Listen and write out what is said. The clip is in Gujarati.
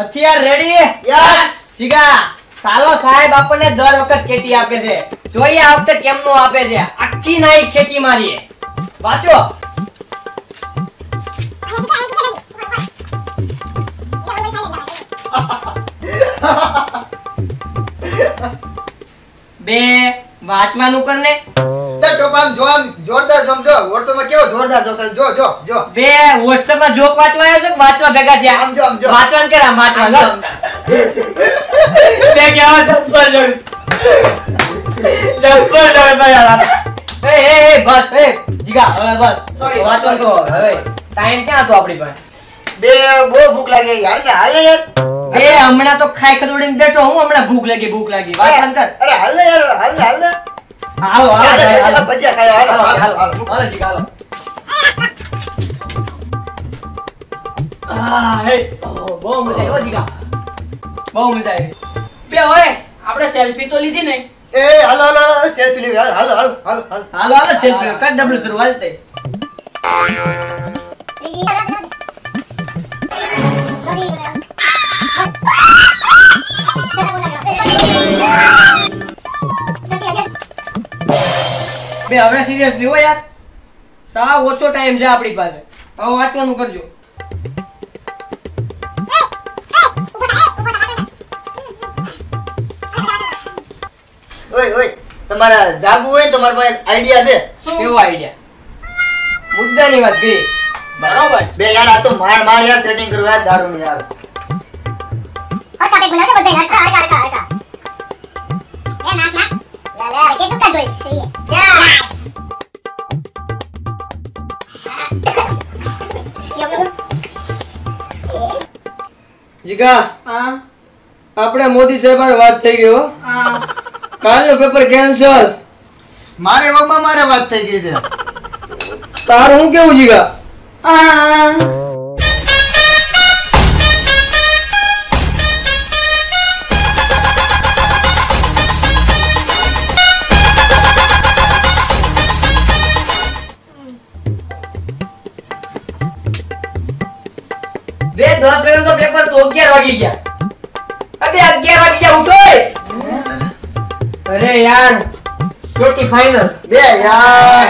હથિયાર રેડી યસ જીગા સાલો સાહેબ આપણને દર વખત કેટી આપે છે. જોઈએ આ વખતે કેમનું આપે છે. આખી નાઈ ખેતી મારીએ. વાંચો. બે વાંચવાનું કરને એ ટોપામ જો જોરદાર સમજો. વોટ્સઅપમાં કેવો જોરદાર જો જો જો જો. બે WhatsApp માં જોક વાંચવા આવ્યો છે વાંચવા ભેગા થયા? આમ જો આમ જો વાંચવાનું કર આમ આમ જો, વાંચવાનું આમ. બે કેવા જબ્બર જોડ. જબ્બર જોડ ભાઈ યાર એ એ એ બસ એ જીગા હવે બસ. Sorry. વાંચવાનું કરો હવે. ટાઈમ ક્યાં હતો આપણી પાસે? બે બહુ ભૂખ લાગી. યાર ને હાલે યાર. એ હમણાં તો ખાઈ ખદોડીને બેઠો. હું હમણાં ભૂખ લાગી ભૂખ લાગી. વાંચવાનું કર. અરે હાલે યાર હાલ હાલે. હાલો હાલો. ભજીયા ખાય, હાલો, હાલો, હાલો, હાલો. હાલો. હાલો, આ, હે. બહુ મજા આવી જીગા. બહુ મજા આવી બે ઓય આપણે સેલ્ફી તો લીધી ને એ હાલો હાલો સેલ્ફી લેવી હાલો હાલો હાલો હાલો હાલો હાલો સેલ્ફી કટ ડબલ શરૂ હાલ બે હવે સિરિયસલી હો યાર. સાવ ઓછો ટાઈમ છે આપણી પાસે. હવે વાંચવાનું કરજો. ઓય ઓય તમારા જાગવું હોય તો મારા પાસે આઈડિયા છે. શું? કેવો આઈડિયા મુદ્દાની વાત કરી. બરાબર. બે યાર આ તો માર માર યાર ટ્રેનિંગ કરવું યાર દારૂ યાર. જીગા. હા. આપણે મોદી સાહેબ વાત થઈ ગઈ હો. હા. કાલનું પેપર કેન્સલ મારે બાબા મારે વાત થઈ ગઈ છે. તારું હું કેવું જીગા? હા. બે દસ વાગ્યાનું તો પેપર તો અગિયાર વાગી ગયા. અબે અગિયાર વાગી ગયા, ઉઠો અરે યાર ચોટી ફાઈનલ બે, યાર.